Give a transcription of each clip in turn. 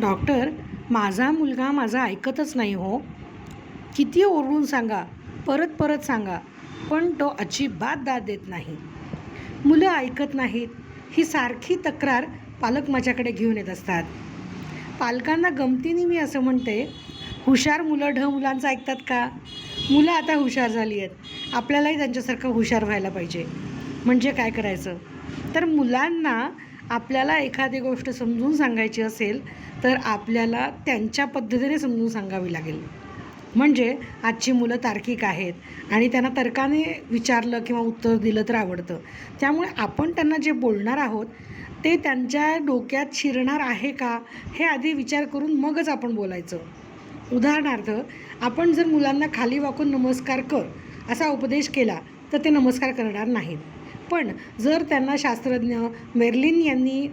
Doctor माझा मुलगा माझा ऐकतच नाही हो. किती ओरडून सांगा परत परत सांगा पण तो अजिबात दाद देत नाही. मुलं ऐकत नाहीत ही सारखी तक्रार पालक माझ्याकडे घेऊन येत असतात. पालकांना गमतीने मी असं म्हणते हुशार मुलं ढ मुलांचं ऐकतात का? मुलं आता हुशार झाली आहेत. आपल्यालाही त्यांच्यासारखं हुशार व्हायला पाहिजे. म्हणजे काय करायचं? तर मुलांना आपल्याला एखादी गोष्ट समजून सांगायची असेल तर आपल्याला त्यांच्या पद्धतीने समजून सांगावी लागेल. म्हणजे आजची मुलं तार्किक आहेत आणि त्यांना तर्काने विचारलं किंवा उत्तर दिलं तर आवडतं. त्यामुळे आपण त्यांना जे बोलणार आहोत ते त्यांच्या डोक्यात शिरणार आहे का हे आधी विचार करून मगच आपण बोलायचं. उदाहरणार्थ आपण जर मुलांना खाली वाकून नमस्कार कर असा उपदेश केला तर ते नमस्कार करणार नाहीत. पण जर त्यांना शास्त्रज्ञ मेर्लिन यांनी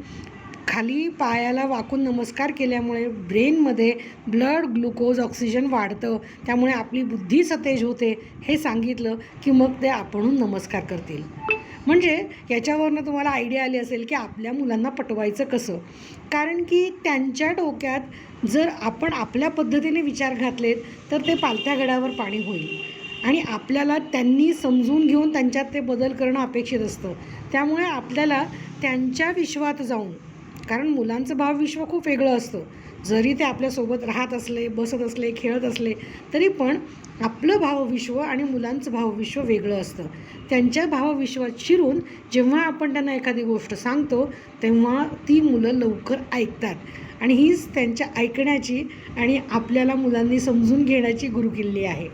खाली पायाला वाकून नमस्कार केल्यामुळे ब्रेनमध्ये ब्लड ग्लुकोज ऑक्सिजन वाढतं त्यामुळे आपली बुद्धी सतेज होते हे सांगितलं की मग ते आपणून नमस्कार करतील. म्हणजे याच्यावरनं तुम्हाला आयडिया आली असेल की आपल्या मुलांना पटवायचं कसं? कारण की त्यांच्या डोक्यात जर आपण आपल्या पद्धतीने विचार घातलेत तर ते पालत्या गडावर पाणी होईल. आणि आपल्याला त्यांनी समजून घेऊन त्यांच्यात ते बदल करणं अपेक्षित असतं. त्यामुळे आपल्याला त्यांच्या विश्वात जाऊन कारण मुलांचं भावविश्व खूप वेगळं असतं. जरी ते आपल्यासोबत राहत असले बसत असले खेळत असले तरी पण आपलं भावविश्व आणि मुलांचं भावविश्व वेगळं असतं. त्यांच्या भावविश्वात शिरून जेव्हा आपण त्यांना एखादी गोष्ट सांगतो तेव्हा ती मुलं लवकर ऐकतात. आणि हीच त्यांच्या ऐकण्याची आणि आपल्याला मुलांनी समजून घेण्याची गुरुकिल्ली आहे.